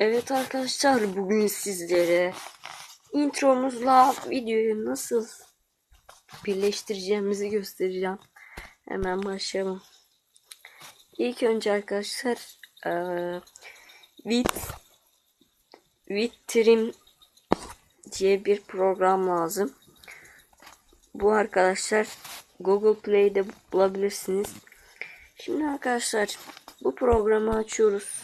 Evet arkadaşlar bugün sizlere intromuzla videoyu nasıl birleştireceğimizi göstereceğim. Hemen başlayalım. İlk önce arkadaşlar eee With With Trim diye bir program lazım. Bu arkadaşlar Google Play'de bulabilirsiniz. Şimdi arkadaşlar bu programı açıyoruz.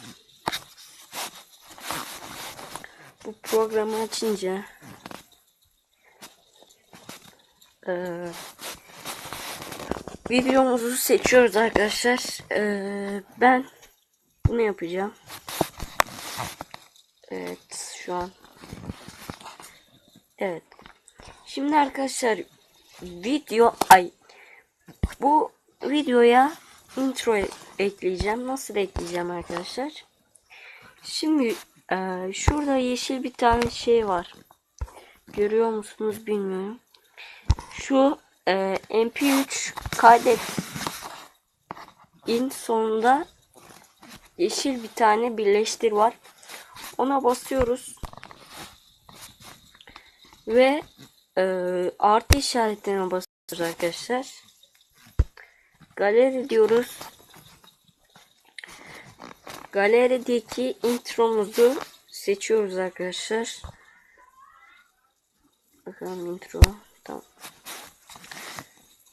Bu programı açınca eee, videomuzu seçiyoruz arkadaşlar. Eee, ben bunu yapacağım. Evet şu an. Evet. Şimdi arkadaşlar video ay bu videoya intro ekleyeceğim. Nasıl ekleyeceğim arkadaşlar? Şimdi eee, şurada yeşil bir tane şey var. Görüyor musunuz bilmiyorum. Şu eee, MP3 kaydet in sonunda yeşil bir tane birleştir var. Ona basıyoruz. Ve eee, artı işaretine basıyoruz arkadaşlar. Galeri diyoruz. Galerideki intromuzu seçiyoruz arkadaşlar. Bakalım intro. Tamam.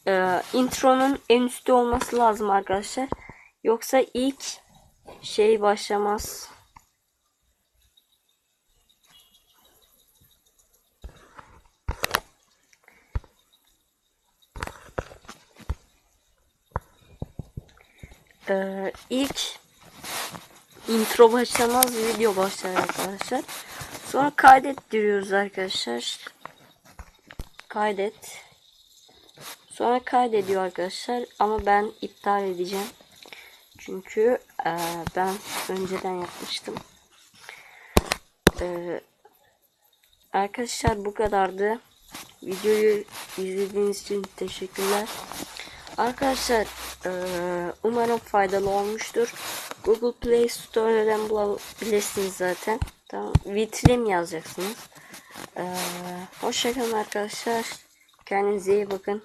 Ee, intronun en üstte olması lazım arkadaşlar. Yoksa ilk şey başlamaz. Ee, ilk intro başlamaz video başlar arkadaşlar. Sonra kaydet diyoruz arkadaşlar. Kaydet. Sonra kaydediyor arkadaşlar ama ben iptal edeceğim. Çünkü eee, ben önceden yapmıştım. Eee, arkadaşlar bu kadardı. Videoyu izlediğiniz için teşekkürler. Arkadaşlar eee, umarım faydalı olmuştur. Google Play Store'dan bulabilirsiniz zaten. Tamam. Vitrin yazacaksınız. Eee hoşçakalın arkadaşlar. Kendinize iyi bakın.